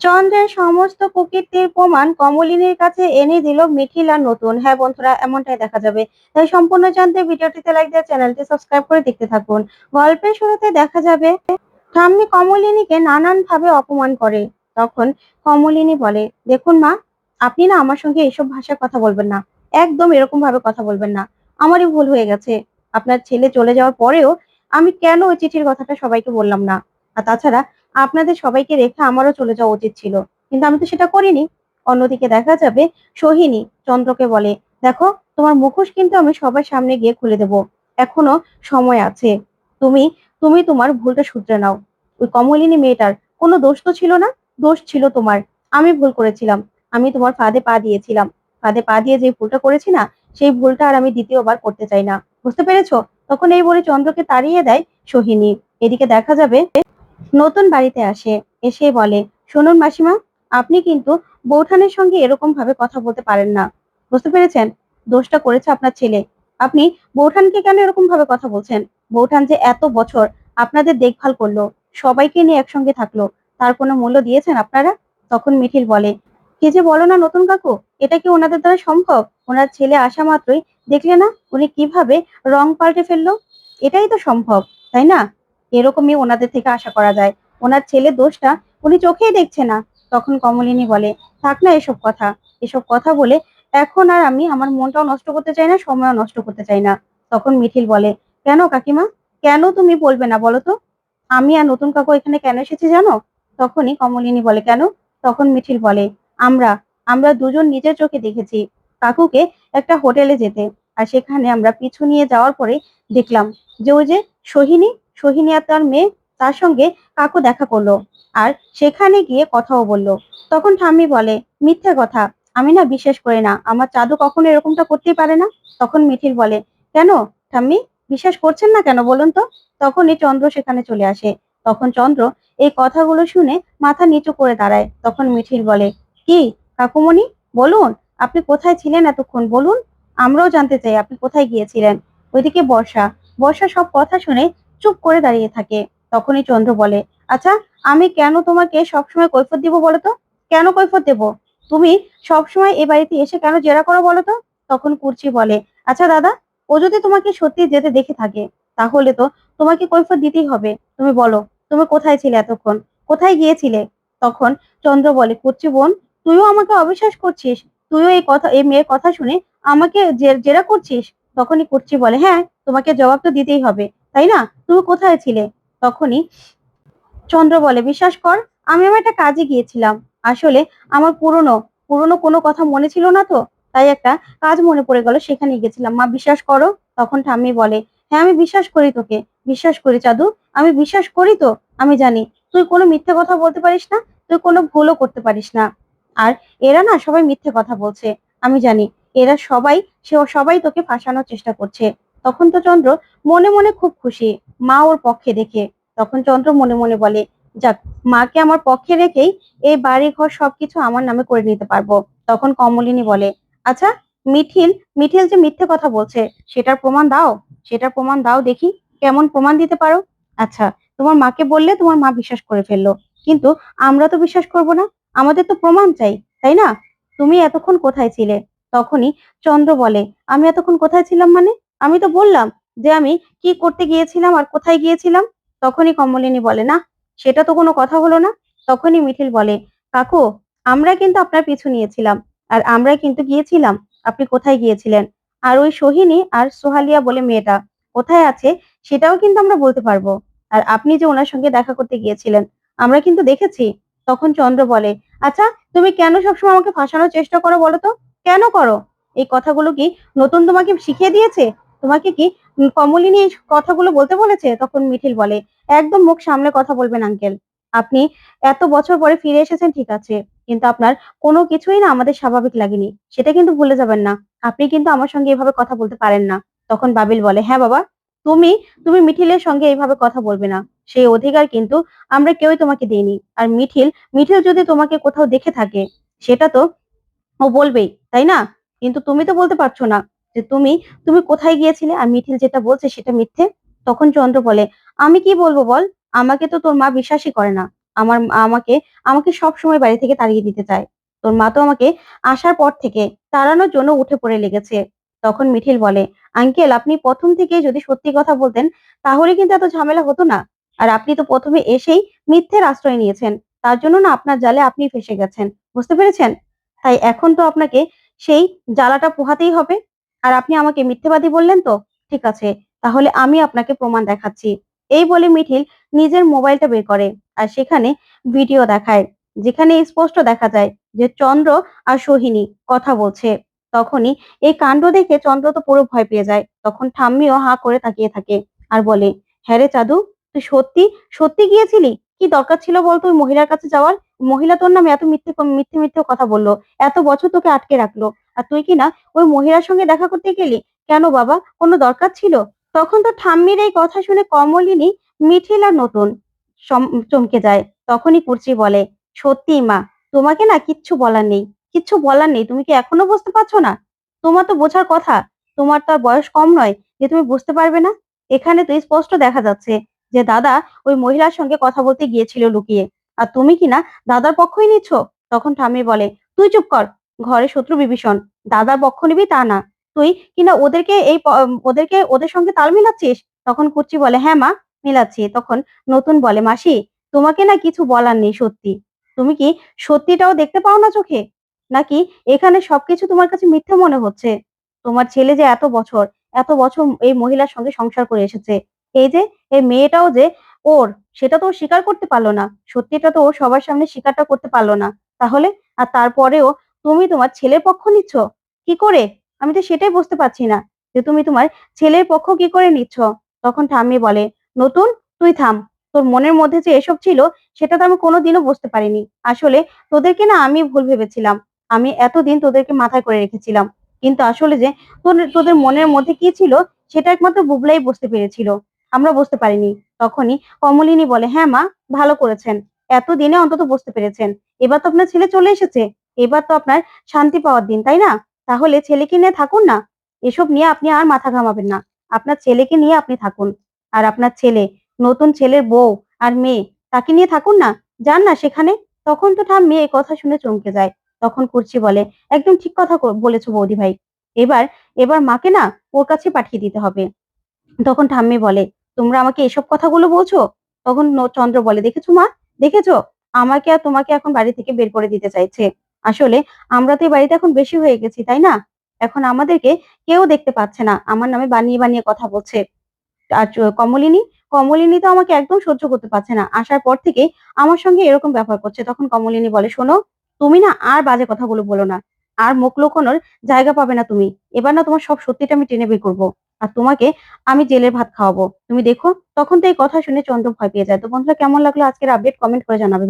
চন্দ্রের সমস্ত প্রকৃতির প্রমাণ কমলিনীর কাছে এনে দিল মিঠিল নতুন। হ্যাঁ বন্ধুরা, এমনটাই দেখা যাবে। তাই সম্পূর্ণ জানতে ভিডিওটিতে লাইক দিয়ে চ্যানেলটি সাবস্ক্রাইব করে দেখতে থাকুন। গল্পের শুরুতে দেখা যাবে, ঠাম্মি কমলিনীকে নানান ভাবে অপমান করে। তখন কমলিনী বলে, দেখুন মা, আপনি না আমার সঙ্গে এসব ভাষায় কথা বলবেন না। একদম এরকম ভাবে কথা বলবেন না। আমারই ভুল হয়ে গেছে। আপনার ছেলে চলে যাওয়ার পরেও আমি কেন ওই চিঠির কথাটা সবাইকে বললাম না? আর তাছাড়া আপনাদের সবাইকে রেখে আমারও চলে যাওয়া উচিত ছিল। কিন্তু আমি তো সেটা করিনি। অন্যদিকে দেখা যাবে সোহিনী চন্দ্রকে বলে, দেখো, তোমার মুখোশ কিন্তু আমি সবার সামনে গিয়ে খুলে দেব। এখনও সময় আছে। তুমি তুমি তোমার ভুলটা শুধরে নাও। ওই কমলিনী মেয়েটার কোনো দোষ তো ছিল না? দোষ ছিল তোমার। আমি ভুল করেছিলাম। আমি তোমার ফাঁদে পা দিয়েছিলাম। ফাঁদে পা দিয়ে যে ভুলটা করেছি না, সেই ভুলটা আর আমি দ্বিতীয়বার করতে চাই না। বুঝতে পেরেছ? তখন এই বলে চন্দ্রকে তাড়িয়ে দেয় সোহিনী। এদিকে দেখা যাবে নতুন বাড়িতে আসে, এসে বলে, শুনুন মাসিমা, আপনি কিন্তু বৌঠানের সঙ্গে এরকম ভাবে কথা বলতে পারেন না। বুঝতে পেরেছেন? দোষটা করেছে আপনার ছেলে। আপনি বৌঠানকে কেন এরকম ভাবে কথা বলছেন? বৌঠান যে এত বছর আপনাদের দেখভাল করল, সবাইকে নিয়ে একসঙ্গে থাকল, তার কোনো মূল্য দিয়েছেন আপনারা? তখন মিঠিল বলে, কি যে বলো না নতুন কাকু, এটা কি ওনাদের দ্বারা সম্ভব? ওনার ছেলে আসা মাত্রই দেখলে না, উনি কীভাবে রং পাল্টে ফেলল? এটাই তো সম্ভব, তাই না? এরকমই ওনাদের থেকে আশা করা যায়। ওনার ছেলে দোষটা উনি চোখেই দেখছে না। তখন কমলিনী বলে, থাক না এসব কথা। এসব কথা বলে এখন আর আমি আমার মনটাও নষ্ট করতে চাই না, সময়ও নষ্ট করতে চাই না। তখন মিঠিল বলে, কেন কাকিমা? কেন তুমি বলবে না বলো তো? আমি আর নতুন কাকু এখানে কেন এসেছি জানো? তখনই কমলিনী বলে, কেন? তখন মিঠিল বলে, আমরা আমরা দুজন নিজের চোখে দেখেছি। কাকুকে একটা হোটেলে যেতে। আর সেখানে আমরা পিছু নিয়ে যাওয়ার পরে দেখলাম যে ওই যে সোহিনী সোহিনী তার মেয়ে, তার সঙ্গে কাকু দেখা করল আর সেখানে গিয়ে কথাও বলল। তখন ঠাম্মি বলে, মিথ্যা কথা, আমি না বিশ্বাস করি না। আমার চাদু কখনো এরকমটা করতেই পারে না? তখন মিঠিল বলে, কেন ঠাম্মি, বিশ্বাস করছেন না কেন বলুন তো? তখনই চন্দ্র সেখানে চলে আসে। তখন চন্দ্র এই কথাগুলো শুনে মাথা নিচু করে দাঁড়ায়। তখন মিঠিল বলে, কি কাকুমণি, বলুন, আপনি কোথায় ছিলেন এতক্ষণ? বলুন, আমরাও জানতে চাই আপনি কোথায় গিয়েছিলেন? ওইদিকে বর্ষা বর্ষা সব কথা শুনে চুপ করে দাঁড়িয়ে থাকে। তখনই চন্দ্র বলে আচ্ছা আমি কেন তোমাকে সবসময় কৈফত দিব বলো তো? কেন কৈফত দেব? তুমি সবসময় এ বাড়িতে এসে কেন জেরা করো বলো তো? তখন কুর্চি বলে আচ্ছা দাদা, ও যদি তোমাকে সত্যি যেতে দেখে থাকে, তাহলে তো তোমাকে কৈফত দিতেই হবে। তুমি বলো, তুমি কোথায় ছিলে এতক্ষণ? কোথায় গিয়েছিলে? তখন চন্দ্র বলে, কুর্চি বোন, তুইও আমাকে অবিশ্বাস করছিস? তুইও এই কথা, এই মেয়ের কথা শুনে আমাকে জেরা করছিস? তখনই কুর্চি বলে হ্যাঁ তোমাকে জবাব তো দিতেই হবে। তাই না? তুমি কোথায় ছিলে? তখনই চন্দ্র বলে, বিশ্বাস কর, আমি আমার একটা কাজে গিয়েছিলাম। আসলে আমার পুরনো পুরনো কোনো কথা মনে ছিল না তো? তাই একটা কাজ মনে পড়ে গেল, সেখানে গেছিলাম মা, বিশ্বাস করো? তখন ঠাম্মি বলে হ্যাঁ আমি বিশ্বাস করি তোকে। বিশ্বাস করি, চাদু। আমি বিশ্বাস করি তো? আমি জানি। তুই কোনো মিথ্যে কথা বলতে পারিস না, তুই কোনো ভুলও করতে পারিস না। আর এরা না সবাই মিথ্যে কথা বলছে। আমি জানি, এরা সবাই, সে সবাই তোকে ফাঁসানোর চেষ্টা করছে। তখন তো চন্দ্র মনে মনে খুব খুশি। মা ওর পক্ষে দেখে। তখন চন্দ্র মনে মনে বলে, যাক, মাকে আমার পক্ষে রেখেই এই বাড়ি ঘর সবকিছু আমার নামে করে নিতে পারব। তখন কমলিনী বলে আচ্ছা মিঠিল মিঠিল যে মিথ্যে কথা বলছে, সেটার প্রমাণ দাও? সেটার প্রমাণ দাও দেখি, কেমন প্রমাণ দিতে পারো? আচ্ছা তোমার মাকে বললে তোমার মা বিশ্বাস করে ফেলল। কিন্তু আমরা তো বিশ্বাস করব না, আমাদের তো প্রমাণ চাই, তাই না? তুমি এতক্ষণ কোথায় ছিলে? তখনই চন্দ্র বলে, আমি এতক্ষণ কোথায় ছিলাম মানে? আমি তো বললাম যে আমি কি করতে গিয়েছিলাম আর কোথায় গিয়েছিলাম? তখনই কমলিনী বলে, না, সেটা তো কোনো কথা হলো না। তখনই মিঠিল বলে, কাকু, আমরা কিন্তু আপনার পিছু নিয়েছিলাম আর আমরা কিন্তু গিয়েছিলাম। আপনি কোথায় গিয়েছিলেন? আর ওই সোহিনী আর সোহালিয়া বলে মেয়েটা, কোথায় আছে সেটাও কিন্তু আমরা বলতে পারব। আর আপনি যে ওনার সঙ্গে দেখা করতে গিয়েছিলেন, আমরা কিন্তু দেখেছি। তখন চন্দ্র বলে আচ্ছা তুমি কেন সবসময় আমাকে ফাঁসানোর চেষ্টা করো বলো তো? কেন করো? এই কথাগুলো কি নতুন তোমাকে শিখিয়ে দিয়েছে? তোমাকে কি কমলিনী এই কথাগুলো বলতে বলেছে? তখন মিঠিল বলে, একদম মুখ সামলে কথা বলবেন, আঙ্কেল। আপনি এত বছর পরে ফিরে এসেছেন, ঠিক আছে। কিন্তু আপনার কোনো কিছুই না আমাদের স্বাভাবিক লাগেনি। সেটা কিন্তু ভুলে যাবেন না। আপনি কিন্তু আমার সঙ্গে এভাবে কথা বলতে পারেন না। তখন বাবিল বলে হ্যাঁ বাবা, তুমি তুমি মিঠিলের সঙ্গে এইভাবে কথা বলবে না। সেই অধিকার কিন্তু আমরা কেউই তোমাকে দিইনি। আর মিঠিল মিঠিল যদি তোমাকে কোথাও দেখে থাকে, সেটা তো ও বলবেই, তাই না? কিন্তু তুমি তো বলতে পারছ না। যে তুমি তুমি কোথায় গিয়েছিলে আর মিঠিল যেটা বলছে সেটা মিথ্যে? তখন চন্দ্র বলে, আমি কি বলব বল? আমাকে তো তোর মা বিশ্বাসই করে না। আমার আমাকে আমাকে সবসময় বাড়ি থেকে তাড়িয়ে দিতে চায়। তোর মা তো আমাকে আসার পর থেকে তাড়ানোর জন্য উঠে পড়ে লেগেছে। তখন মিঠিল বলে, আঙ্কেল, আপনি প্রথম থেকে যদি সত্যি কথা বলতেন, তাহলে কিন্তু এত ঝামেলা হতো না। আর আপনি তো প্রথমে এসেই মিথ্যের আশ্রয় নিয়েছেন। তার জন্য না আপনার জালে আপনি ফেসে গেছেন। বুঝতে পেরেছেন? তাই এখন তো আপনাকে সেই জ্বালাটা পোহাতেই হবে। আর আপনি আমাকে মিথ্যেবাদী বললেন তো? ঠিক আছে, তাহলে আমি আপনাকে প্রমাণ দেখাচ্ছি। এই বলে মিঠিল নিজের মোবাইলটা বের করে আর সেখানে ভিডিও দেখায়, যেখানে স্পষ্ট দেখা যায় যে চন্দ্র আর সোহিনী কথা বলছে। তখনই এই কাণ্ড দেখে চন্দ্র তো পুরো ভয় পেয়ে যায়। তখন ঠাম্মিও হা করে তাকিয়ে থাকে আর বলে হ্যাঁ রে চাদু, তুই সত্যি সত্যি গিয়েছিলি? কি দরকার ছিল বলতো ওই মহিলার কাছে যাওয়ার? মহিলা তোর নামে এত মিথ্যে মিথ্যে মিথ্যে কথা বলল, এত বছর তোকে আটকে রাখল। আর তুই কি না ওই মহিলার সঙ্গে দেখা করতে গেলি? কেন বাবা, কোনো দরকার ছিল? তখন তো ঠাম্মির এই কথা শুনে কমলিনী মিঠিল আর নতুন চমকে যায়। তখনই কুর্চি বলে, সত্যি মা, তোমাকে না কিচ্ছু বলার নেই। কিচ্ছু বলার নেই। তুমি কি এখনও বুঝতে পারছ না? তোমার তো বোঝার কথা। তোমার তো আর বয়স কম নয় যে তুমি বুঝতে পারবে না? এখানে তো স্পষ্ট দেখা যাচ্ছে যে দাদা ওই মহিলার সঙ্গে কথা বলতে গিয়েছিল লুকিয়ে। আর তুমি কি না দাদার পক্ষই নিচ্ছ? তখন ঠাম্মি বলে, তুই চুপ কর, ঘরে শত্রু বিভীষণ। দাদার পক্ষ নিবি তা না। তুই কিনা ওদেরকে এই ওদেরকে ওদের সঙ্গে তাল মিলাচ্ছিস? তখন কুচি বলে হ্যাঁ মা, মিলাচ্ছি। তখন নতুন বলে, মাসি, তোমাকে না কিছু বলার নেই সত্যি। তুমি কি সত্যিটাও দেখতে পাও না চোখে? নাকি এখানে সবকিছু তোমার কাছে মিথ্যে মনে হচ্ছে? তোমার ছেলে যে এত বছর এত বছর এই মহিলার সঙ্গে সংসার করে এসেছে। এই যে, এই মেয়েটাও যে ওর, সেটা তো ও স্বীকার করতে পারল না। সত্যিটা তো ও সবার সামনে স্বীকারটা করতে পারল না। তাহলে, আর তারপরেও তুমি তোমার ছেলের পক্ষ নিচ্ছ? কি করে? আমি তো সেটাই বুঝতে পারছি না যে তুমি তোমার ছেলের পক্ষ কি করে নিচ্ছ? তখন ঠাম্মি বলে, নতুন? তুই থাম। তোর মনের মধ্যে যে এসব ছিল, সেটা তো আমি কোনোদিনও বুঝতে পারিনি। আসলে তোদেরকে না আমি ভুল ভেবেছিলাম। আমি এতদিন তোদেরকে মাথায় করে রেখেছিলাম। কিন্তু আসলে যে তোদের তোদের মনের মধ্যে কি ছিল, সেটা একমাত্র বুবলাই বুঝতে পেরেছিল। আমরা বুঝতে পারিনি। তখনই কমলিনী বলে হ্যাঁ মা, ভালো করেছেন। এতদিনে অন্তত বুঝতে পেরেছেন। এবার তো আপনার ছেলে চলে এসেছে। এবার তো আপনার শান্তি পাওয়ার দিন, তাই না? তাহলে ছেলেকে নিয়ে থাকুন না। এসব নিয়ে আপনি আর মাথা ঘামাবেন না। আপনার ছেলেকে নিয়ে আপনি থাকুন। আর আপনার ছেলে, নতুন ছেলের বউ আর মেয়ে, তাকে নিয়ে থাকুন না। যান না সেখানে। তখন তো ঠাম মেয়ে কথা শুনে চমকে যায়। তখন কুর্চি বলে, একদম ঠিক কথা বলেছ বৌদি ভাই। এবার এবার মাকে না ওর কাছে পাঠিয়ে দিতে হবে। তখন ঠাম্মি বলে তোমরা আমাকে এসব কথাগুলো বলছো? তখন চন্দ্র বলে, দেখেছ মা? দেখেছ? আমাকে আর তোমাকে এখন বাড়ি থেকে বের করে দিতে চাইছে। আসলে আমরা তো এই বাড়িতে এখন বেশি হয়ে গেছি, তাই না? এখন আমাদেরকে কেউ দেখতে পাচ্ছে না। আমার নামে বানিয়ে বানিয়ে কথা বলছে। আর কমলিনী? কমলিনী তো আমাকে একদম সহ্য করতে পারছে না। আসার পর থেকে আমার সঙ্গে এরকম ব্যবহার করছে। তখন কমলিনী বলে, শোনো, তুমি না আর বাজে কথাগুলো বলো না। আর মুখ লুকোনোর জায়গা পাবে না তুমি। এবার না তোমার সব সত্যিটা আমি টেনে বের করব। আর তোমাকে আমি জেলের ভাত খাওয়াবো। তুমি দেখো, তখন তো এই কথা শুনে চন্দ্র ভয় পেয়ে যায়। তো বন্ধুরা, কেমন লাগল আজকের আপডেট কমেন্ট করে জানাবে।